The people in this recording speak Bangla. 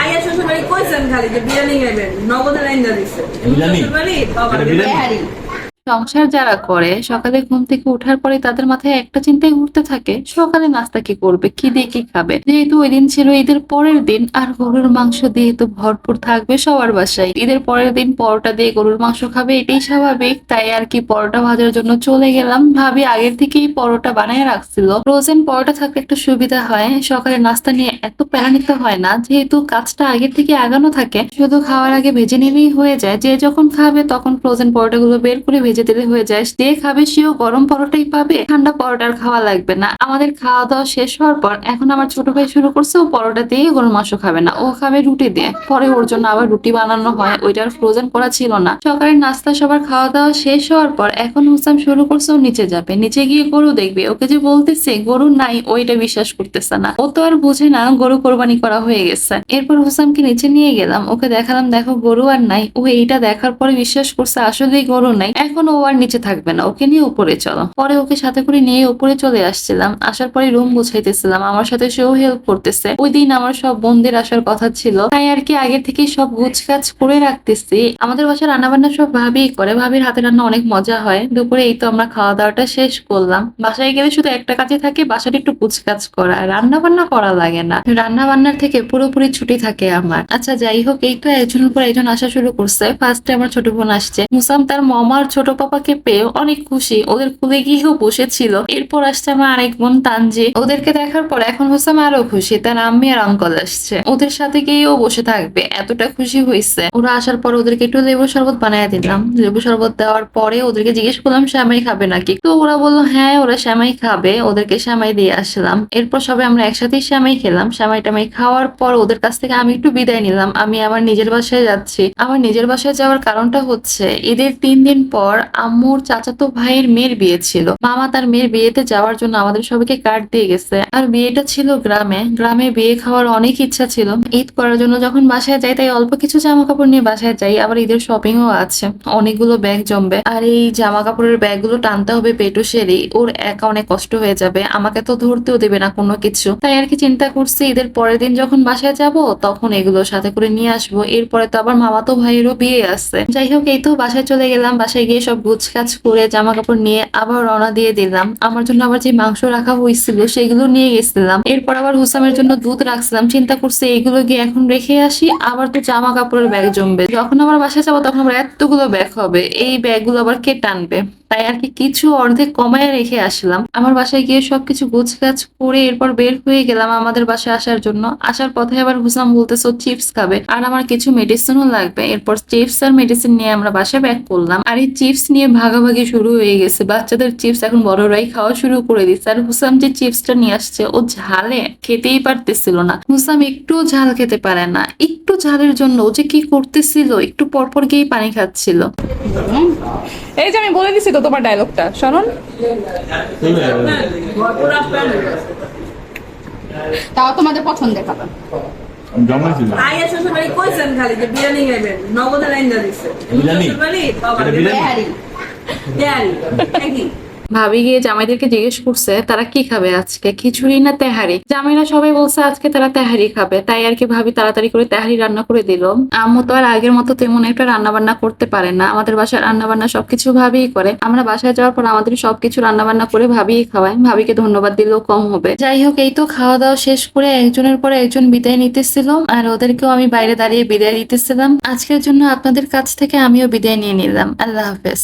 আইয়া শ্বশুর বাড়ি কইছেন খালি যে বিরিয়ানি খাইবেন। নগদের আইন দা দিছে। বিরিয়ানি? সংসার যারা করে, সকালে ঘুম থেকে ওঠার পরে তাদের মাথায় একটা চিন্তাই ঘুরতে থাকে, সকালে নাস্তা কি করবে, কি দিয়ে কি খাবে? যেহেতু ওই দিন ছিল ঈদের পরের দিন, আর গরুর মাংস দিয়ে তো ভরপুর থাকবে সবার বাসায়, ঈদের পরের দিন পরোটা দিয়ে গরুর মাংস খাবে, এটাই স্বাভাবিক। তাই আর কি পরোটা ভাজার জন্য চলে গেলাম। ভাবি আগের থেকেই পরোটা বানিয়ে রাখছিল। ফ্রোজেন পরোটা থাকলে একটু সুবিধা হয়। সকালে নাস্তা নিয়ে এত প্যারা নিতে হয় না, যেহেতু কাজটা আগের থেকে আগানো থাকে, শুধু খাওয়ার আগে ভেজে নিলেই হয়ে যায়। যে যখন খাবে তখন ফ্রোজেন পরোটাগুলো বের করে ভেজে দিলে হয়ে যায়, যে খাবে সেও গরম পরোটাই পাবে। ঠান্ডা পরোটার খাওয়া লাগবে না। আমাদের খাওয়া দাওয়া শেষ হওয়ার পর এখন আমার ছোট ভাই শুরু করছে, ও পরোটা দিয়ে গরুর মাংস খাবে না। ও খাবে রুটি দিয়ে। পরে ওর জন্য আবার রুটি বানানো হয় ওইটার ফ্রোজেন করা ছিল না। সকালের নাস্তা, সবার খাওয়া দাওয়া শেষ হওয়ার পর এখন হুসাম শুরু করছে, ও নিচে যাবে। নিচে গিয়ে গরু দেখবে। ওকে যে বলতেছে গরু নাই ওইটা বিশ্বাস করতেছে না। ও তো আর বুঝে না, গরু কোরবানি করা হয়ে গেছে। এরপর হুসামকে নিচে নিয়ে গেলাম। ওকে দেখালাম, দেখো গরু আর নাই। ও এইটা দেখার পরে বিশ্বাস করছে, আসলেই গরু নাই। এখন ও আর নিচে থাকবে না, ওকে নিয়ে উপরে চলো। পরে ওকে সাথে করে নিয়ে উপরে চলে আসছিলাম। আসার পরে রুম গুছাইতেছিলাম, আমার সাথে সেও হেল্প করতেছে। ওই দিন আমার সব বোনদের আসার কথা ছিল। তাই আর কি আগে থেকে সব গুছকাজ করে রাখতেছি। আমাদের বাসায় রান্না বান্না সব ভাবিই করে। ভাবির হাতে রান্না অনেক মজা হয়। দুপুরে এই তো আমরা খাওয়া দাওয়াটা শেষ করলাম। বাসায় গেলে শুধু একটা কাজে থাকে বাসাটা একটু কুচকাজ করা। রান্না বান্না করা লাগে না। রান্না বান্নার থেকে পুরোপুরি ছুটি থাকে আমার। আচ্ছা যাই হোক, এই তো একজনের পর একজন আসা শুরু করছে। ফার্স্টে আমার ছোট বোন আসছে। মুসাম তার মামার ছোট পাপাকে পেয়ে অনেক খুশি। ওদের কুলে গিয়েও বসেছিল। এরপর আসছে আমার আরেক বোন তানজি। ওদেরকে দেখার পর এখন হোসাম আরও খুশি। তার আম্মি আর আঙ্কল আসছে। ওদের সাথে গিয়েও বসে থাকবে। এতটা খুশি হয়েছে। ওরা আসার পর ওদেরকে একটু লেবু শরবত বানিয়ে দিলাম। লেবু শরবত দেওয়ার পরে ওদেরকে জিজ্ঞেস করলাম, শ্যামাই খাবে নাকি? তো ওরা বলল হ্যাঁ ওরা শ্যামাই খাবে। ওদেরকে শ্যামাই দিয়ে আসলাম। এরপর সবাই আমরা একসাথেই শ্যামাই খেলাম। শ্যামাই টামাই খাওয়ার পর ওদের কাছ থেকে আমি একটু বিদায় নিলাম। আমি আমার নিজের বাসায় যাচ্ছি। আমার নিজের বাসায় যাওয়ার কারণটা হচ্ছে, ঈদের তিন দিন পর আম্মুর চাচাতো ভাইয়ের মেয়ের বিয়ে ছিল। মামা তার মেয়ের বিয়েতে যাওয়ার জন্য আমাদের সবাইকে কার্ড দিয়ে গেছে। আর বিয়েটা ছিল গ্রামে। গ্রামে বিয়ে খাওয়ার অনেক ইচ্ছা ছিল। ঈদ করার জন্য যখন বাসায় যাই, তাই অল্প কিছু জামা কাপড় নিয়ে বাসায় যাই। আবার ঈদের শপিংও আছে। অনেকগুলো ব্যাগ জমবে। আর এই জামা কাপড়ের ব্যাগগুলো টানতে হবে পেটুসেরই ওর একা অনেক কষ্ট হয়ে যাবে। আমাকে তো ধরতেও দেবে না কোনো কিছু। তাই আর কি চিন্তা করছি, ঈদের পরের দিন যখন বাসায় যাব, তখন এগুলো সাথে করে নিয়ে আসব। এরপরে তো আবার মামাতো ভাইয়েরও বিয়ে আছে। যাই হোক, এই তো বাসায় চলে গেলাম। বাসায় গিয়ে সব গুছ কাজ করে জামা কাপড় নিয়ে আবার রওনা দিয়ে দিলাম। আমার জন্য আবার যে মাংস রাখা হয়েছিল সেগুলো নিয়ে গেছিলাম। এরপর আবার হুসামের জন্য দুধ রাখছিলাম। চিন্তা করছি, এগুলো গিয়ে এখন রেখে আসি, আবার তো জামা কাপড়ের ব্যাগ জমবে। যখন আমার বাসায় যাব, তখন আমার এতগুলো ব্যাগ হবে। এই ব্যাগগুলো আবার কে টানবে? তাই আর কি কিছু অর্ধেক কমায় রেখে আসলাম। আমার বাসায় গিয়ে সবকিছু গুছগাছ করে এরপর বের হয়ে গেলাম আমাদের বাসায় আসার জন্য। আসার পথে আবার হুসাম বলতেছে, চিপস খাবে। আর আমার কিছু মেডিসিনও লাগবে। এরপর চিপস আর মেডিসিন নিয়ে আমরা বাসায় ব্যাক করলাম। আর এই নিয়ে ভাগাভাগি শুরু হয়ে গেছে। বাচ্চাদের চিপস এখন বড়রাই খাওয়া শুরু করে দিচ্ছে। আর হুসাম যে চিপসটা নিয়ে আসছে, ও ঝালে খেতেই পারতেছিল না। হুসাম একটু ঝাল খেতে পারে না। একটু ঝালের জন্য ও যে কি করতেছিল, একটু পরপর গিয়ে পানি খাচ্ছিল। এই যে আমি বলে দিছি তো তোমার ডায়লগটা আপনার তাও তোমাদের পছন্দের খাবার। কইছেন খালি যে বিরিয়ানি খাইবেন নগদে লাইন দিচ্ছে বিরিয়ানি? বিরিয়ানি? ভাবি গিয়ে জামাইদেরকে জিজ্ঞেস করছে, তারা কি খাবে আজকে? খিচুড়ি না তেহারি? জামাইরা সবাই বলছে, আজকে তারা তেহারি খাবে। তাই আর কি ভাবি তাড়াতাড়ি করে তেহারি রান্না করে দিল। আম্মু তো আর আগের মতো তেমন একটা রান্না বান্না করতে পারে না। আমাদের বাসায় রান্না বান্না সবকিছু ভাবিই করে। আমরা বাসায় যাওয়ার পর আমাদের সবকিছু রান্না বান্না করে ভাবিই খাওয়াই। ভাবিকে ধন্যবাদ দিলেও কম হবে। যাই হোক, এই তো খাওয়া দাওয়া শেষ করে একজনের পর একজন বিদায় নিতেছিল। আর ওদেরকেও আমি বাইরে দাঁড়িয়ে বিদায় দিতেছিলাম। আজকের জন্য আপনাদের কাছ থেকে আমিও বিদায় নিয়ে নিলাম। আল্লাহ হাফেজ।